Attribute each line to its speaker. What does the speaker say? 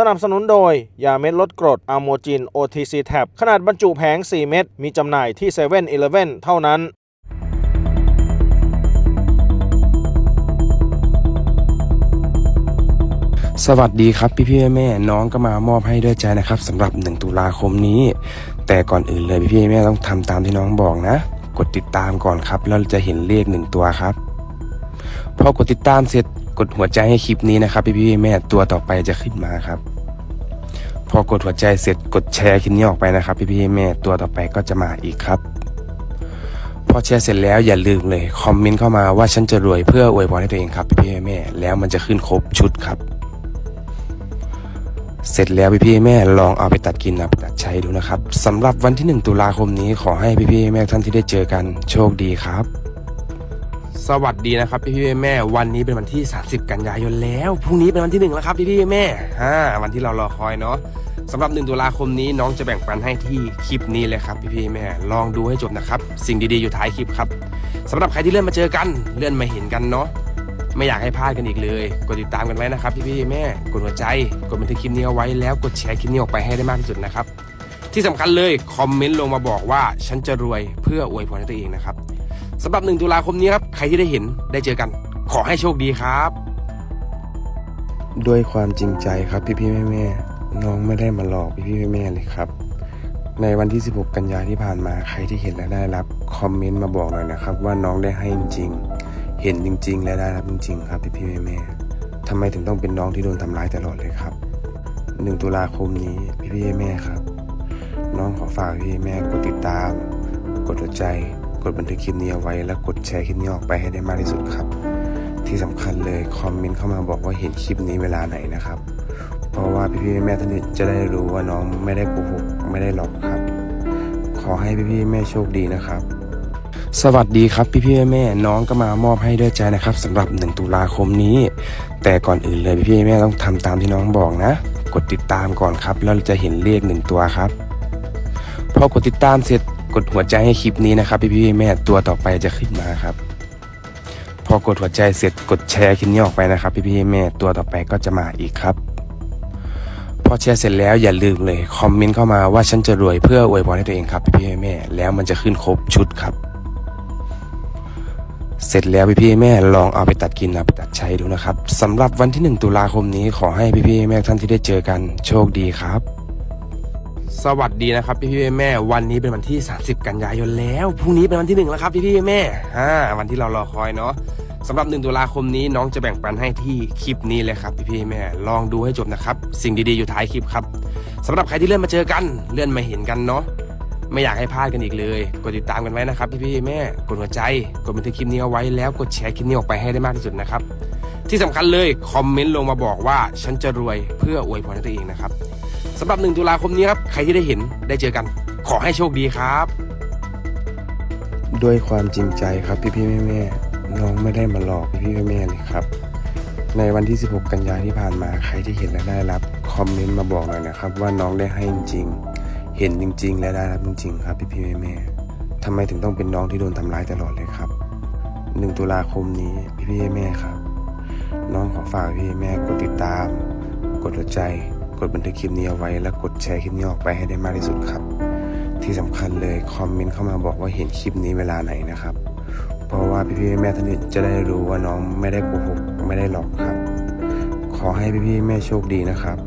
Speaker 1: สนับสนุนโดย ยาเม็ดลดกรดอะโมจิน OTC Tab ขนาดบรรจุแผง 4 เม็ด มีจำหน่ายที่7 e เ e ่ e อเท่านั้น
Speaker 2: สวัสดีครับพี่พี่ๆแม่ๆน้องก็มามอบให้ด้วยใจนะครับสำหรับ 1 ตุลาคมนี้ แต่ก่อนอื่นเลยพี่พี่แม่ต้องทำตามที่น้องบอกนะ กดติดตามก่อนครับ แล้วจะเห็นเลขหนึ่งตัวครับ พอกดติดตามเสร็จ กดหัวใจให้คลิปนี้นะครับพี่พี่แม่ตัวต่อไปจะขึ้นมาครับ พอกดหัวใจเสร็จกดแชร์คลิปนี้ออกไปนะครับ พี่พี่แม่ตัวต่อไปก็จะมาอีกครับ พอแชร์เสร็จแล้วอย่าลืมเลยคอมเมนต์เข้ามาว่าฉันจะรวยเพื่ออวยพรให้ตัวเองครับพี่พี่แม่แล้วมันจะขึ้นครบชุดครับ เสร็จแล้วพี่พี่แม่ลองเอาไปตัดกินเอาไปตัดใช้ดูนะครับสำหรับวันที่ 1 ตุลาคมนี้ขอให้พี่พี่แม่ท่านที่ได้เจอกันโชคดีครับ สวัสดีนะครับพี่พี่แม่วันนี้เป็นวันที่ 30 กันยายนแล้วพรุ่งนี้เป็นวันที่1แล้วครับพี่พี่แม่ฮ่าวันที่เรารอคอยเนาะสำหรับ 1 ตุลาคมนี้น้องจะแบ่งปันให้ที่คลิปนี้เลยครับพี่พี่แม่ลองดูให้จบนะครับ สิ่งดีๆอยู่ท้ายคลิปครับสำหรับใครที่เลื่อนมาเจอกันเลื่อนมาเห็นกันเนาะไม่อยากให้พลาดกันอีกเลย กดติดตามกันไว้นะครับพี่ๆแม่กดหัวใจ กดบันทึกคลิปนี้เอาไว้แล้วกดแชร์คลิปนี้ออกไปให้ได้มากที่สุดนะครับที่สำคัญเลยคอมเมนต์ลงมาบอกว่าฉันจะรวยเพื่ออวยพรให้ตัวเองนะครับ สำหรับ 1 ตุลาคมนี้ครับ ใครที่ได้เห็นได้เจอกัน ขอให้โชคดีครับ ด้วยความจริงใจครับพี่ๆแม่ๆน้องไม่ได้มาหลอกพี่ๆแม่ๆเลยครับ ในวันที่ 16 กันยาที่ผ่านมาใครที่เห็นและได้รับคอมเมนต์มาบอกหน่อยนะครับ ว่าน้องได้ให้จริงๆเห็นจริง ๆ และได้รับจริง ๆ ครับพี่พี่ๆแม่ทำไมถึงต้องเป็นน้องที่โดนทำร้ายตลอดเลยครับหนึ่งตุลาคมนี้พี่พี่แม่ครับ น้องขอฝากพี่แม่กดติดตาม กดหัวใจ กดบันทึกคลิปนี้เอาไว้ และกดแชร์คลิปนี้ออกไปให้ได้มากที่สุดครับ ที่สำคัญเลยคอมเมนต์เข้ามาบอกว่าเห็นคลิปนี้เวลาไหนนะครับ เพราะว่าพี่ๆแม่ท่านจะได้รู้ว่าน้องไม่ได้โกหกไม่ได้หลอกครับ ขอให้พี่ๆแม่โชคดีนะครับ สวัสดีครับพี่พี่ๆแม่น้องก็มามอบให้ด้วยใจนะครับสำหรับ 1 ตุลาคมนี้ แต่ก่อนอื่นเลยพี่พี่ๆแม่ต้องทำตามที่น้องบอกนะ กดติดตามก่อนครับแล้วเราจะเห็นเลขหนึ่งตัวครับพอกดติดตามเสร็จ กดหัวใจให้คลิปนี้นะครับพี่พี่แม่ตัวต่อไปจะขึ้นมาครับ พอกดหัวใจเสร็จกดแชร์คลิปนี้ออกไปนะครับพี่พี่แม่ตัวต่อไปก็จะมาอีกครับ พอแชร์เสร็จแล้วอย่าลืมเลยคอมเมนต์เข้ามาว่าฉันจะรวยเพื่ออวยพรให้ตัวเองครับพี่พี่แม่แล้วมันจะขึ้นครบชุดครับเสร็จแล้วพี่พี่แม่ลองเอาไปตัดกินเอาไปตัดใช้ดูนะครับสำหรับวันที่ 1 ตุลาคมนี้ขอให้พี่พี่แม่ท่านที่ได้เจอกันโชคดีครับ สวัสดีนะครับพี่พี่แม่ วันนี้เป็นวันที่ 30 กันยายนแล้วพรุ่งนี้เป็นวันที่1แล้วครับพี่พี่แม่ฮ่าวันที่เรารอคอยเนาะสำหรับ 1 ตุลาคมนี้น้องจะแบ่งปันให้ที่คลิปนี้เลยครับพี่พี่แม่ลองดูให้จบนะครับ สิ่งดีๆอยู่ท้ายคลิปครับสำหรับใครที่เลื่อนมาเจอกันเลื่อนมาเห็นกันเนาะ ไม่อยากให้พลาดกันอีกเลย กดติดตามกันไว้นะครับพี่พี่แม่ กดหัวใจ กดบันทึกคลิปนี้เอาไว้แล้วกดแชร์คลิปนี้ออกไปให้ได้มากที่สุดนะครับ ที่สำคัญเลยคอมเมนต์ลงมาบอกว่าฉันจะรวยเพื่ออวยพรให้ตัวเองนะครับสำหรับ 1 ตุลาคมนี้ครับ ใครที่ได้เห็นได้เจอกัน ขอให้โชคดีครับ ด้วยความจริงใจครับพี่พี่ๆแม่น้องไม่ได้มาหลอกพี่พี่ๆแม่เลยครับ ในวันที่ 16 กันยาที่ผ่านมาใครที่เห็นและได้รับคอมเมนต์มาบอกหน่อยนะครับ ว่าน้องได้ให้จริง เห็นจริง ๆ และได้รับจริง ๆ ครับ พี่พี่แม่ๆทำไมถึงต้องเป็นน้องที่โดนทำร้ายตลอดเลยครับ 1 ตุลาคมนี้พี่พี่แม่ๆครับ น้องขอฝากพี่แม่กดติดตาม กดหัวใจ กดบันทึกคลิปนี้เอาไว้ และกดแชร์คลิปนี้ออกไปให้ได้มากที่สุดครับ ที่สำคัญเลยคอมเมนต์เข้ามาบอกว่าเห็นคลิปนี้เวลาไหนนะครับ เพราะว่าพี่ๆแม่ท่านอื่นจะได้รู้ว่าน้องไม่ได้โกหกไม่ได้หลอกครับ ขอให้พี่ๆแม่โชคดีนะครับ